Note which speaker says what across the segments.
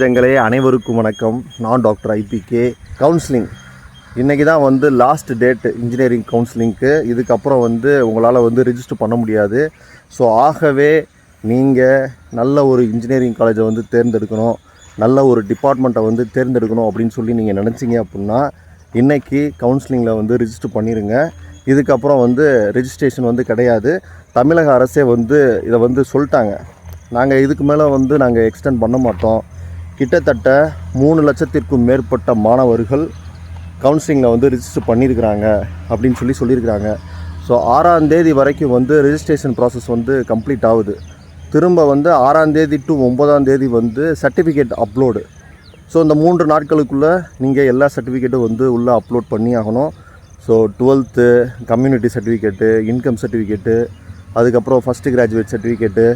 Speaker 1: ஜங்களே அனைவருக்கும் வணக்கம். நான் டாக்டர் ஐபிகே கவுன்சிலிங். இன்றைக்கி தான் வந்து லாஸ்ட் டேட் இன்ஜினியரிங் கவுன்சிலிங்க்கு இதுக்கப்புறம் வந்து உங்களால் வந்து ரிஜிஸ்டர் பண்ண முடியாது. ஸோ ஆகவே நீங்கள் நல்ல ஒரு இன்ஜினியரிங் காலேஜை வந்து தேர்ந்தெடுக்கணும். நல்ல ஒரு டிபார்ட்மெண்ட்டை வந்து தேர்ந்தெடுக்கணும் அப்படின்னு சொல்லி நீங்கள் நினச்சிங்க அப்படின்னா இன்றைக்கி கவுன்சிலிங்கில் வந்து ரிஜிஸ்டர் பண்ணிடுங்க இதுக்கப்புறம் வந்து ரெஜிஸ்ட்ரேஷன் வந்து கிடையாது. தமிழக அரசே வந்து இதை வந்து சொல்லிட்டாங்க. நாங்கள் இதுக்கு மேலே வந்து நாங்கள் எக்ஸ்டெண்ட் பண்ண மாட்டோம். கிட்டத்தட்ட மூணு லட்சத்திற்கும் மேற்பட்ட மாணவர்கள் கவுன்சிலிங்கில் வந்து ரிஜிஸ்டர் பண்ணியிருக்கிறாங்க அப்படின்னு சொல்லி சொல்லியிருக்கிறாங்க. ஸோ ஆறாந்தேதி வரைக்கும் வந்து ரிஜிஸ்ட்ரேஷன் ப்ராசஸ் வந்து கம்ப்ளீட் ஆகுது. திரும்ப வந்து ஆறாந்தேதி டு ஒம்பதாந்தேதி வந்து சர்டிஃபிகேட் அப்லோடு ஸோ இந்த மூன்று நாட்களுக்குள்ளே நீங்கள் எல்லா சர்டிஃபிகேட்டும் வந்து உள்ளே அப்லோட் பண்ணி ஆகணும். So twelfth community certificate income certificate அதுக்கப்புறம் ஃபஸ்ட்டு கிராஜுவேட் சர்டிஃபிகேட்டு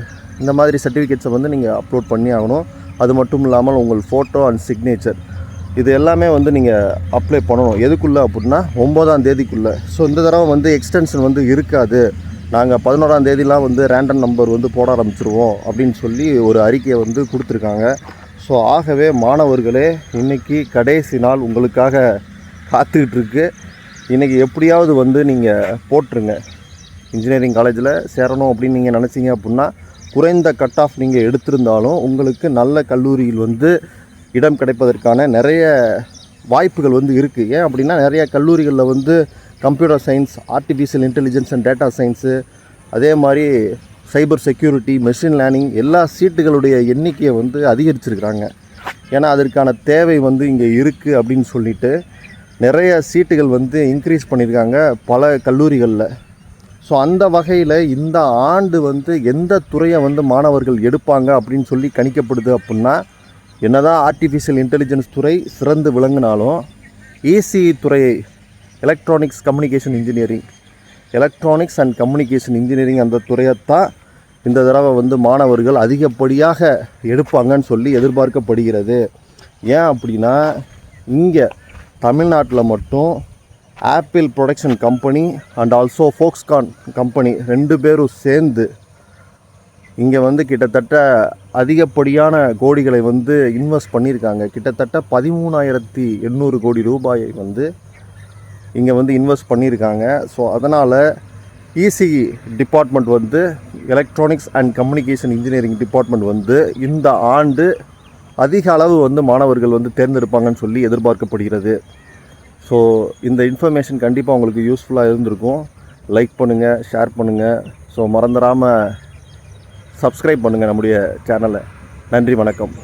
Speaker 1: இந்த மாதிரி சர்டிஃபிகேட்ஸை வந்து நீங்கள் அப்லோட் பண்ணி ஆகணும். அது மட்டும் இல்லாமல் உங்கள் ஃபோட்டோ அண்ட் சிக்னேச்சர் இது எல்லாமே வந்து நீங்கள் அப்ளை பண்ணணும். எதுக்குள்ளே அப்படின்னா ஒம்போதாம் தேதிக்குள்ளே. ஸோ இந்த தடவை வந்து எக்ஸ்டென்ஷன் வந்து இருக்காது. நாங்கள் பதினோராம் தேதிலாம் வந்து ரேண்டம் நம்பர் வந்து போட ஆரம்பிச்சிருவோம் அப்படின்னு சொல்லி ஒரு அறிக்கையை வந்து கொடுத்துருக்காங்க. ஸோ ஆகவே மாணவர்களே இன்றைக்கி கடைசி நாள் உங்களுக்காக காத்துக்கிட்டுருக்கு. இன்றைக்கி எப்படியாவது வந்து நீங்கள் போட்டுருங்க. இன்ஜினியரிங் காலேஜில் சேரணும் அப்படின்னு நீங்கள் நினச்சிங்க அப்படின்னா குறைந்த கட் ஆஃப் நீங்கள் எடுத்திருந்தாலும் உங்களுக்கு நல்ல கல்லூரியில் வந்து இடம் கிடைப்பதற்கான நிறைய வாய்ப்புகள் வந்து இருக்குது ஏன் அப்படின்னா நிறைய கல்லூரிகளில் வந்து computer science artificial intelligence and data science அதே மாதிரி சைபர் செக்யூரிட்டி மெஷின் லேர்னிங் எல்லா சீட்டுகளுடைய எண்ணிக்கையை வந்து அதிகரிச்சிருக்கிறாங்க. ஏன்னா அதற்கான தேவை வந்து இங்கே இருக்குது அப்படின்னு சொல்லிட்டு நிறைய சீட்டுகள் வந்து இன்க்ரீஸ் பண்ணியிருக்காங்க பல கல்லூரிகளில். ஸோ அந்த வகையில் இந்த ஆண்டு வந்து எந்த துறையை வந்து மாணவர்கள் எடுப்பாங்க அப்படின்னு சொல்லி கணிக்கப்படுது அப்படின்னா என்னதான் ஆர்டிஃபிஷியல் இன்டெலிஜென்ஸ் துறை சிறந்து விளங்கினாலும் ஏசி துறையை electronics communication engineering electronics and communication engineering அந்த துறையைத்தான் இந்த தடவை வந்து மாணவர்கள் அதிகப்படியாக எடுப்பாங்கன்னு சொல்லி எதிர்பார்க்கப்படுகிறது. ஏன் அப்படின்னா இங்கே தமிழ்நாட்டில் மட்டும் Apple production company and also Foxconn company ரெண்டு பேரும் சேர்ந்து இங்கே வந்து கிட்டத்தட்ட அதிகப்படியான கோடிகளை வந்து இன்வெஸ்ட் பண்ணியிருக்காங்க. கிட்டத்தட்ட பதிமூணாயிரத்தி எண்ணூறு கோடி ரூபாயை வந்து இங்கே வந்து இன்வெஸ்ட் பண்ணியிருக்காங்க. ஸோ அதனால் இசிஇ டிபார்ட்மெண்ட் வந்து electronics and communication engineering department வந்து இந்த ஆண்டு அதிக அளவு வந்து மாணவர்கள் வந்து தேர்ந்தெடுப்பாங்கன்னு சொல்லி எதிர்பார்க்கப்படுகிறது. ஸோ இந்த இன்ஃபர்மேஷன் கண்டிப்பாக உங்களுக்கு யூஸ்ஃபுல்லாக இருந்திருக்கும். லைக் பண்ணுங்கள் ஷேர் பண்ணுங்கள் ஸோ மறந்துடாமல் சப்ஸ்கிரைப் பண்ணுங்கள் நம்முடைய சேனலை நன்றி வணக்கம்.